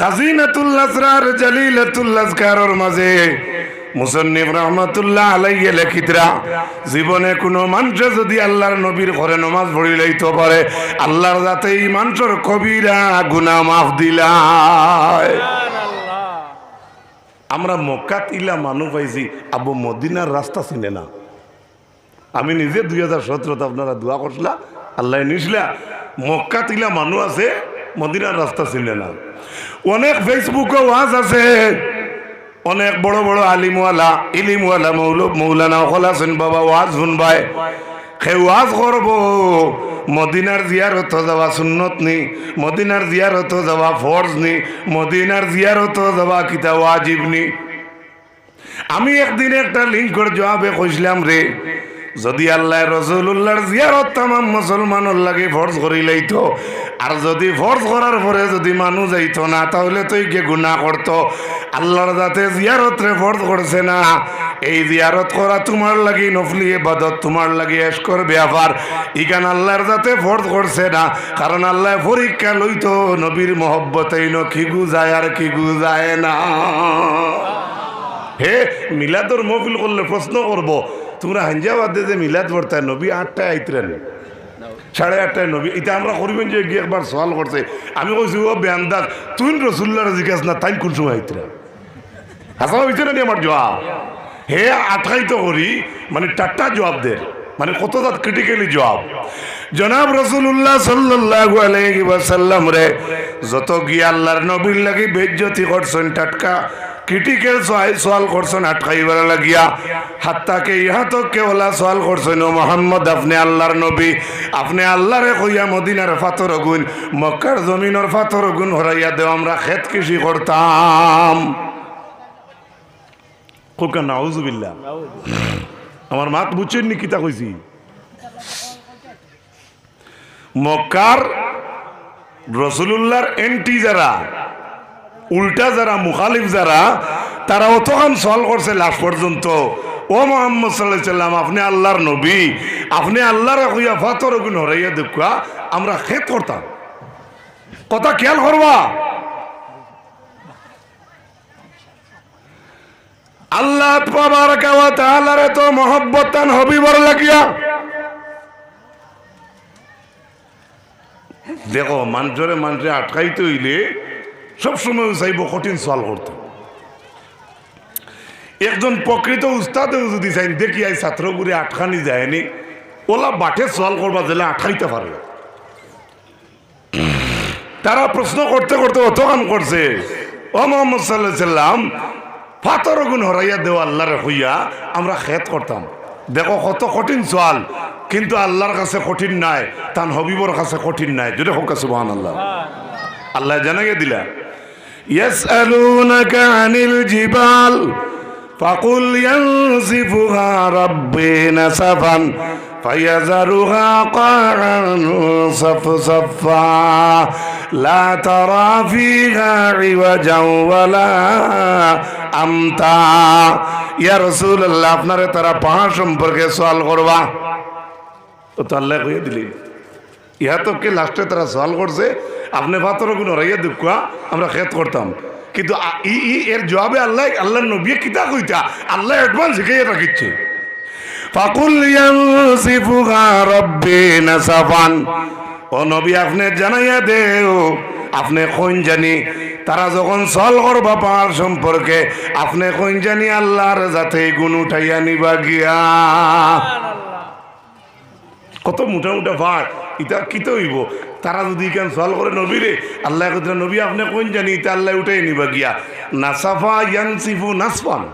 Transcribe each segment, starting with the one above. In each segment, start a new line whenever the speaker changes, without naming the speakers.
খাজিনাতুল্লাসরার জালিলাতুল্লাসকারর মাঝে মুসন্নিফ রহমাতুল্লাহ আলাইয়ে লেখিতরা জীবনে কোনো মানুষ যদি আল্লাহর নবীর ঘরে নমাজ পড়ি লইতে পারে আল্লাহর যাতে এই মানুষের কবিরা গুনা মাফ দিলায়। আমরা মক্কাত ইলা মানু পাইছি আবু মদিনার রাস্তা চিনে না। আমি নিজে দুই হাজার সতেরোতে আপনারা দোয়া করছিলা আল্লাহ নিসলা মক্কা তিলা মানুষ আছে মদিনার রাস্তা চিনে না। অনেক ফেসবুকে ওয়াজ আছে। অনেক বড় বড় আলিমওয়ালা, ইলিমওয়ালা মৌল, মৌলানা অকল আছেন বাবা ওয়াজ শুনবাই সে ওয়াজ করব। মদিনার জিয়ারত যাওয়া সুন্নত নি, মদিনার জিয়ারত যাওয়া ফরজ নি, মদিনার জিয়ারত যাওয়া কিতা ওয়াজিব নি। আমি একদিন একটা লিঙ্কর জবাবে কইছিলাম রে যদি আল্লাহ রসুল্লাহর জিয়ারত তামাম মুসলমানের লাগে ফর্জ করিলেই তো আর যদি ফর্জ করার পরে যদি মানুষ যাইতো না, তাহলে তুই কে গুণা করতো। আল্লাহর যাতে জিয়ারত রে ফর্জ করছে না, এই জিয়ারত করা তোমার লাগি নফলি এবাদত তোমার লাগি এসকর ব্যাপার ইখান আল্লাহর যাতে ফর্জ করছে না, কারণ আল্লাহ পরীক্ষা লইতো, নবীর মহব্বতেই ন খিগু যায় আর খিগু যায় না। হে, মিলাদর মহফিল করলে প্রশ্ন করব তোমরা হাঞ্জাবাদে যে মিলাদ পড়তায়, নবী আটটায় আইতরেন। সাড়ে আটটায় নবী। এটা আমরা করিবেন যে একবার সওয়াল করছে। আমি কইছি ও বেআন্দাজ তুই রসুল্লার জিজ্ঞাসা না তাই কোন সময় আইতরা? হাসা হইছে না আমার জবাব? হে আটকাইতো করি মানে টাট্টা জবাব দে। মানে কত তাত ক্রিটিক্যালি জবাব? জনাব রসুল্লাহ সাল্লাল্লাহু আলাইহি ওয়াসাল্লাম রে, যত গিয়ে আল্লাহর নবীর লাগি বেজ্জতি করছেন টাটকা ক্রিটিক্যাল সওয়াল করছেন আটকাইবার লাগিয়া হাত্তাকে ইহা তো কেওলা সওয়াল করছেন ও মোহাম্মদ আপনি আল্লাহর নবী আপনি আল্লাহরে কইয়া মদিনার ফাতর গুণ মক্কার জমিনের ফাতর গুণ হরাইয়া দেও আমরা খেত কৃষি করতাম আমার মাত বুঝছেন নি কিতা কইছি মক্কার রসুলুল্লাহর এন্টি যারা উল্টা যারা মুখালিফ যারা তারা অতখান সল করছে লাস্ট পর্যন্ত। ও মোহাম্মদ সাল্লাহ সাল্লাম, আপনি আল্লাহর নবী, আপনি আল্লাহর হইয়া ফাতর গুণ হরাইয়া দেখা আমরা খেত করতাম। কথা খেয়াল করবা। আল্লাহ তাবারাকা ওয়া তাআলার তো মহব্বত মহব্বতান হবিবর লাগিয়া। দেখো, মানুষরে মানুষে আটকাইতে হইলে সবসময় চাইব কঠিন সওয়াল করতে। একজন প্রকৃত উস্তাদেও যদি চাই দেখি আই ছাত্রগুলি আটকানি যায়নি ওলা বাটে সওয়াল করবা দিলে আটকাইতে পারে। তারা প্রশ্ন করতে করতে অত কাম করছে ও মোহাম্মদ সাল্লাহ সাল্লাম ফাতর গুণ হরাইয়া দেওয়া আল্লাহরে হইয়া আমরা খেত করতাম। দেখো কত কঠিন সোয়াল কিন্তু আল্লাহর কাছে কঠিন নাই তান হবিবর কাছে কঠিন নাই। যদি হোক সুবহান আল্লাহ আল্লাহ জানাগে দিলা। يسألونك عن الجبال فقل ينسفها ربي نسفا فيذرها قاعا صفصفا لا ترى فيها عوجا ولا আমতা ইয়া রাসূলুল্লাহ আপনারে তারা পাহাড় সম্পর্কে সওয়াল করবা তো তো আল্লাহ কইয়া দিলি ইহা তো কে লাস্টে তারা সওয়াল করছে আপনি ফাতর গুণ হরাইয়া দুঃখ আমরা খেত করতাম। কিন্তু ই ই, এর জবাবে আল্লাহ আল্লাহ নবী কিতা কইতা? আল্লাহ অ্যাডভান্স শিখাইয়া রাখিচ্ছে নবী, আপনি জানাইয়া জানি তারা যখন পাহাড় সম্পর্কে, আপনি কোন জানি আল্লাহর যাতে গুণ উঠাইয়া নিবা গিয়া। কত মোটা মোটা ভাট ইটা কিতে হইব? তারা যদি কেন সল করে, নবীরে, আল্লাহ কথা নবী, আপনি কোন জানি? ইটা আল্লাহ উঠাই নিবা গিয়া। নাসাফা ইয়ানসিফু নাসফান।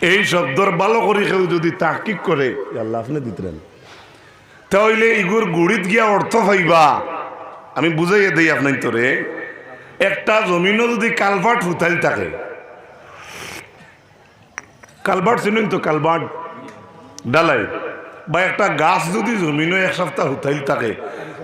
এই শব্দর ভালো করে কেউ যদি তাকিক করে আল্লাহ আপনি দিতেন। তাহলে ইগুর গুড়িত গিয়া অর্থ পাইবা। আমি বুঝাইয়া দেই আপনার তোরে, একটা জমিনও যদি কালভার্ট হুতাইল থাকে। কালভার্ট চিনেন তো কালভার্ট? ডালাই। বা একটা গাছ যদি জমিনও এক সপ্তাহ হুতাইল থাকে,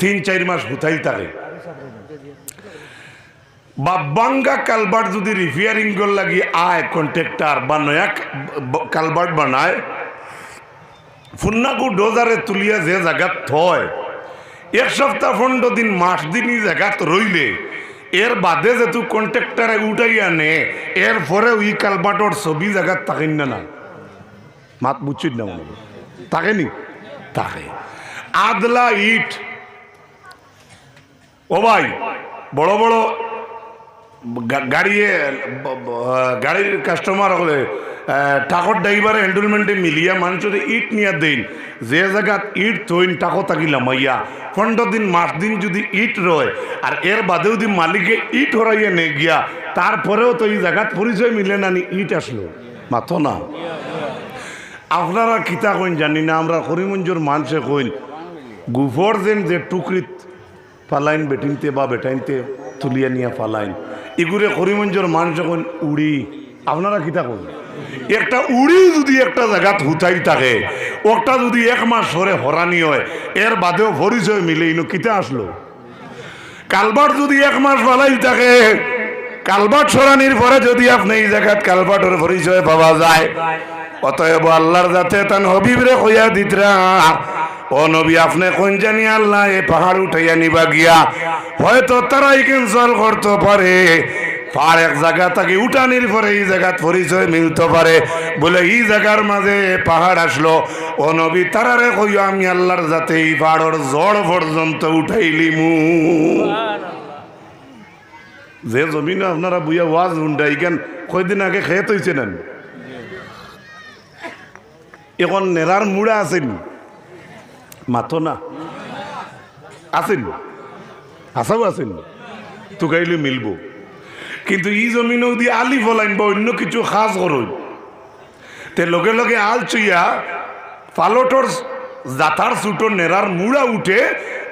তিন, চার মাস হুতাইল থাকে বা বাঙ্গা কালভার্ট যদি রিপেয়ারিং কর লাগি আয় কন্ট্রাক্টর বা নয়া কালভার্ট বানায়, ফুন্নাকু ডোজারে তুলিয়া যে জায়গাত থয়, এক সপ্তাহ পনেরো দিন, মাস দিনই জায়গাত রইলে এর বাদে যেহেতু কন্ট্রাক্টারে উঠাই আনে এর পরে ওই কালবাটর ছবি জায়গাত থাকেন না না মাত বুঝছিস না মনে হয়। থাকেনি থাকে আদলা ইট। ও ভাই, বড় বড় গা- গাড়িয়ে ব- ব- গাড়ির কাস্টমার হলে টাকর ড্রাইভার এন্ডলমেন্টে মিলিয়া মানুষের ইট নিয়ে দিন। যে জায়গাত ইট থইন টাকো তাকিলাম মাইয়া পনেরো দিন, মাস দিন যদি ইট রয়, আর এর বাদেও যদি মালিকে ইট হরাইয়া নে গিয়া, তারপরেও তো এই জায়গাত পরিচয় মিলে না নি, ইট আসলো। মাথো না। আপনারা কিতা কইন জানি না, আমরা করিমঞ্জুর মানুষে কইন, গুফর যেন যে টুকরিত ফালাইন বেটিনতে বা বেটাইনতে তুলিয়া নিয়ে ফালাইন। এগুলো করিমঞ্জুর মানুষে কইন, উড়ি। আপনারা কিতা কইন? একটা উড়ি যদি একটা জায়গাত হুতাই থাকে, ওটা যদি এক মাস ধরে হরানি হয়, এর বাদেও পরিচয় মিলে ইনো কিতা আসলো? কালবাট যদি এক মাস ফালাই থাকে, কালবাট সরানির পরে যদি আপনি এই জায়গাত কালবাটের পরিচয় পাওয়া যায় অতএব আল্লাহর যাতে তান হবিবরে কইয়া দিতরা। ও নবী, আপনি কোন জানি আল্লাহ এ পাহাড় উঠাইয়া নিবা গিয়া। হয়তো তারাই ক্যান্সেল করতে পারে। পার এক জায়গা তাকে উঠানির পরে এই জায়গাত পরিচয় মিলতে পারে। বলে এই জায়গার মাঝে পাহাড় আসলো। ও নবী, তারারে কইয়া আমি আল্লাহর যাতে এই পাহাড়ের জড় পর্যন্ত উঠাইলিমু। যে জমিনে আপনারা বুয়া ওয়াজ উন্ডাই কেন কয়দিন আগে খেয়ে তৈছে নেন এখন নেরার মুড়া আছেন মাথো না। আছেন আসাও আছেন তুকাইলে মিলব। কিন্তু ই জমিন দিয়ে আলি ফলাইন বা অন্য কিছু সাজ করুন তে লগে লগে আল চুইয়া পালটর জাতার ছুটো নেরার মুড়া উঠে।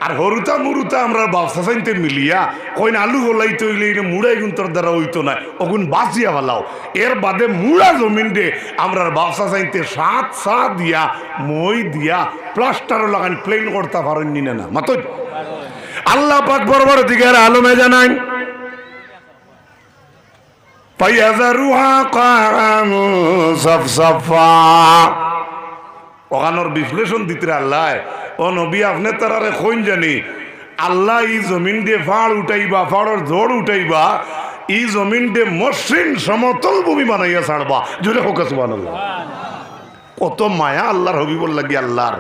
আর হরুতা মুরুতা আমরা বাসা চাইতে মিলিয়া কইন আলু হলাইতে হইলে এটা মুড়াই গুন্তর দ্বারা হইতো না, ওগুন বাঁচিয়া ভালাও এর বাদে মুড়া জমিন দে আমরা বাসা চাইতে সাত সাত দিয়া, মই দিয়া প্লাস্টার লাগান, প্লেন করতে পারেন নি না মাতো আল্লাহ পাক বরবর দিকের আলমে জানাই পাইয়াজারুহা কাম সফসফা। ওখানোর বিশ্লেষণ দিতে আল্লাহ। ও নবী, আপনি তারারে কইন জানি। আল্লাহ এই জমিন দিয়ে ফাড় উঠাইবা, ফাড়ের জোর উঠাইবা, এই জমিন দিয়ে মসৃণ সমতল ভূমি বানাইয়া ছাড়বা। জোরে হোক সুবান কত মায়া আল্লাহর হবিবর লাগি আল্লাহর।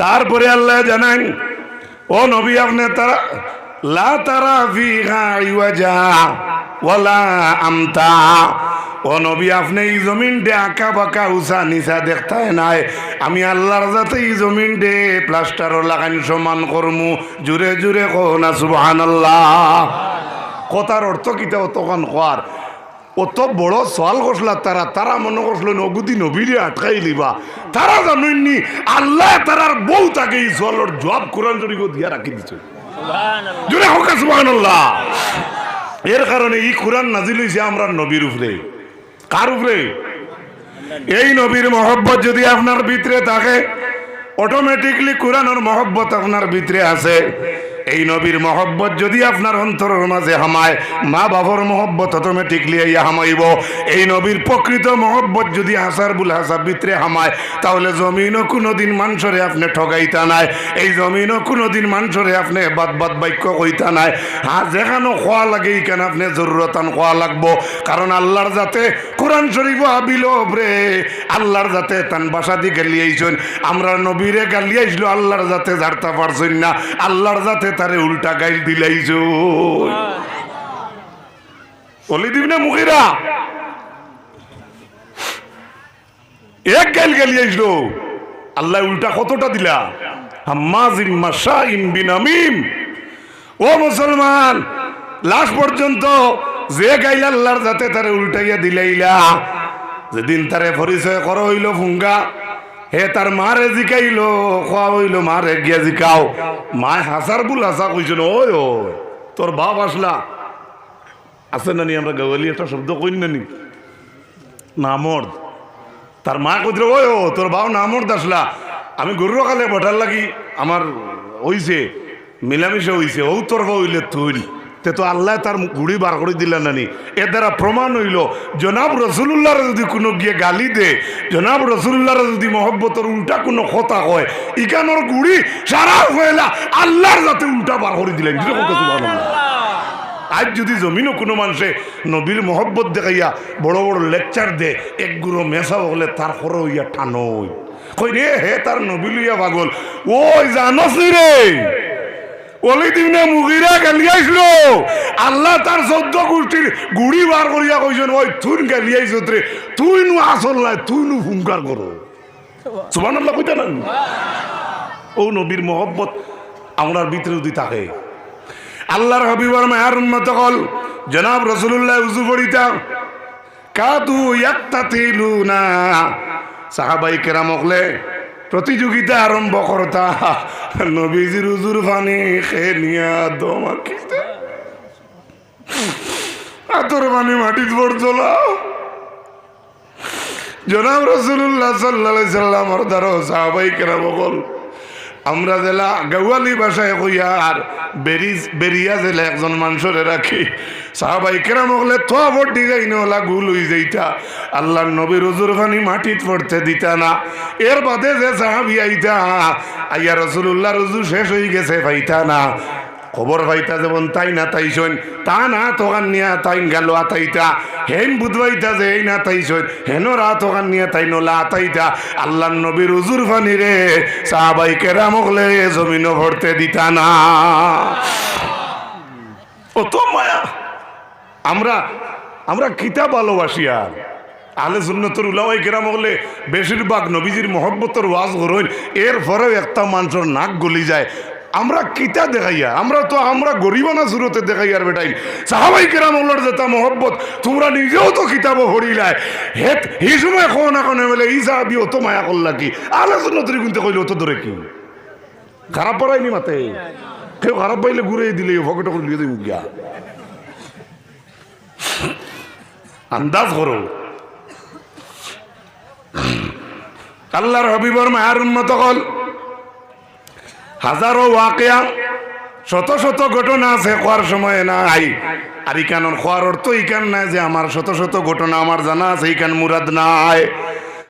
তারপরে আল্লাহ জানান, ও নবী, আপনি তারা, লা তারা ফিহা ইওয়াজা ওয়ালা আমতা। ও নবী, আপনি এই জমিন ডে আঁকা বাঁকা উষা নিচা দেখতায় নাই। আমি আল্লাহর যাতে এই জমিন ডে প্লাস্টার লাগান সমান করমু। জুড়ে জুড়ে কো না সুবহান আল্লাহ কথার অর্থ কিতা অতক্ষণ কোয়ার? অত বড় সওয়াল করছিল তারা তারা মনে করছিল নগুদি নবীরে আটকাই লিবা তারা জানুননি আল্লাহ তারার বউ তাকে এই সওয়ালের জবাব কোরআন শরীফ দিয়া রাখি দিছে। জুড়ে হোক সুবহানাল্লাহ। এর কারণে এই কোরআন নাজিল হইছে আমরা নবীর উপরে। কার উপরে? এই নবীর মহব্বত যদি আপনার ভিতরে থাকে অটোমেটিকলি কোরআনের মহব্বত আপনার ভিতরে আছে। এই নবীর মহব্বত যদি আপনার অন্তরের মাঝে হামায়, মা বাবার মহব্বত অটোমেটিকলি এই হামাইব। এই নবীর প্রকৃত মহব্বত যদি হাসার বুল হাসার ভিতরে হামায়, তাহলে জমিনও কোনোদিন মানুষরে আপনি ঠগাইতা নাই। এই জমিনও কোনোদিন মানুষরে আপনি বাদ বাদ বাক্য কইতা নাই। হা, যেখানে খোয়া লাগে এইখানে আপনি জরুরতান খোয়া লাগবো। কারণ আল্লাহর যাতে কোরআন শরীফ আবিল রে, আল্লাহর যাতে তান বাসা দি গালিয়াইছেন আমরা নবীরে গালিয়াইছিল আল্লাহর যাতে জারতা পারছেন না। আল্লাহর যাতে তারে উল্টা গাইল দিলাইছ বলি দিবি না মুখিরা? এক গাইল গালিয়াইছিল আল্লাহ উল্টা কতটা দিলা? হাম্মাজিন মাসা যে যাতে দিলাইলা। যেদিন তারে পরিচয় করা হইল ফুঙ্গা হে তার মারে জিকাইল খোয়া হইল, মারে গিয়া জিকাও। মায় হাসার বুল হাসা কইছিল ওই ওই তোর বাপ আসলা। আছে নানি আমরা গাওয়ালি একটা শব্দ কই নানি নামর্দ তার মা কইছিল ওই ও তোর বাপ নামর্দ আসলা। আমি গরুর কালে বটার লাগি আমার হইছে মিলামিশা হইছে ও তোর বা হইলে তুই তে তো আল্লাহ তার গুড়ি বার করে দিলেন নানি। এর দ্বারা প্রমাণ হইল, জনাব রসুল্লাহর যদি কোনো গিয়ে গালি দে, জনাব রসুল্লাহর যদি মহব্বতের উল্টা কোনো কথা হয় ইকানোর গুড়ি সারা হইলা আল্লাহর যাতে উল্টা বার করে দিলেন। আজ যদি জমিনও কোনো মানুষে নবীর মহব্বত দেখাইয়া বড় বড় লেকচার দে, এক গুঁড়ো মেশা হলে তার খর হইয়া টানই। কই রে, হে তার নবী লইয়া পাগল, ওই জানস রে। ওলি দিনে মুগিরা গালিয়াইছিল আল্লাহ তার চোদ্দ গোষ্ঠীর গুড়ি বার করিয়া কইছেন ওই তুই গালিয়াইছ রে তুই নু আসল নাই তুই নু হুঙ্কার করো সুবান আল্লাহ কইতে না ও নবীর মহব্বত আমরার ভিতরে যদি থাকে। আল্লাহর হাবিবর মায়ার উন্মত কল জনাব রসুল্লাহ উজু পড়িতা কাদু ইয়াক্তাতিলু না সাহাবাই কেরাম হলে প্রতিযোগিতা আরম্ভ করতা নবীজির উজুর পানি খেয়ে নিয়া দম আঁকিতে আতর পানি মাটিত পড়ছিল জনাব রসুল্লাহ সাল্লাহ সাল্লামর দ্বারা সাহাবাই কেনা বল আমরা জেলা গাওয়ালি ভাষায় কইয়া আর বেরিজ বেরিয়া জেলা একজন মানুষরে রাখি। সাহাবাই কেরাম হলে তো ভোট যাই না গুল হই যাইতা। আল্লাহর নবীর রজুর খানি মাটিত পড়তে দিতা না। এর বাদে যে সাহাবি আইতা, আইয়া রসুল্লাহ রজু শেষ হয়ে গেছে, পাইতা না। খবর পাইতা যেমন তাই না তাইছন তা না তোকান নিয়া তাই গেল আতাইতা হেন বুধবাইতা যে এই না তাইছন হেন রা তোকান নিয়া তাই নলা আতাইতা আল্লাহ নবীর উজুর ফানি রে, সাহাবাই কেরাম হলে জমিনও ভরতে দিতা না। ও তো মায়া, আমরা আমরা কিতাব ভালোবাসি আর। আলে সুন্নতর উলামাই কেরাম হলে বেশিরভাগ নবীজির মহব্বতর ওয়াজ করইন এর পরেও একটা মানুষের নাক গলি যায়। আমরা কিতা দেখাইয়া, আমরা তো আমরা গরিবানা সুরতে দেখাইয়ার বেটাই সাহাবাই কেরাম হলার যেটা মহব্বত, তোমরা নিজেও তো কিতাব হরিলায় হেত এই সময় এখন এখন বলে এই সাহাবি অত মায়া করলা কি? আলে সুন্নতরি কিন্তু কইলে, অত ধরে কি খারাপ পড়ায়নি মাতে। কেউ খারাপ পাইলে ঘুরে দিলে ভকেট লিয়ে দিই গিয়া আন্দাজ করো আল্লাহর হবিবর মায়ার উন্নত হল। হাজারো ওয়াকিয়া, শত শত ঘটনা আছে খোয়ার সময় নাই। আর ইকানোর খোয়ার অর্থ ইকান নাই যে আমার শত শত ঘটনা আমার জানা আছে, ইকান মুরাদ নাই।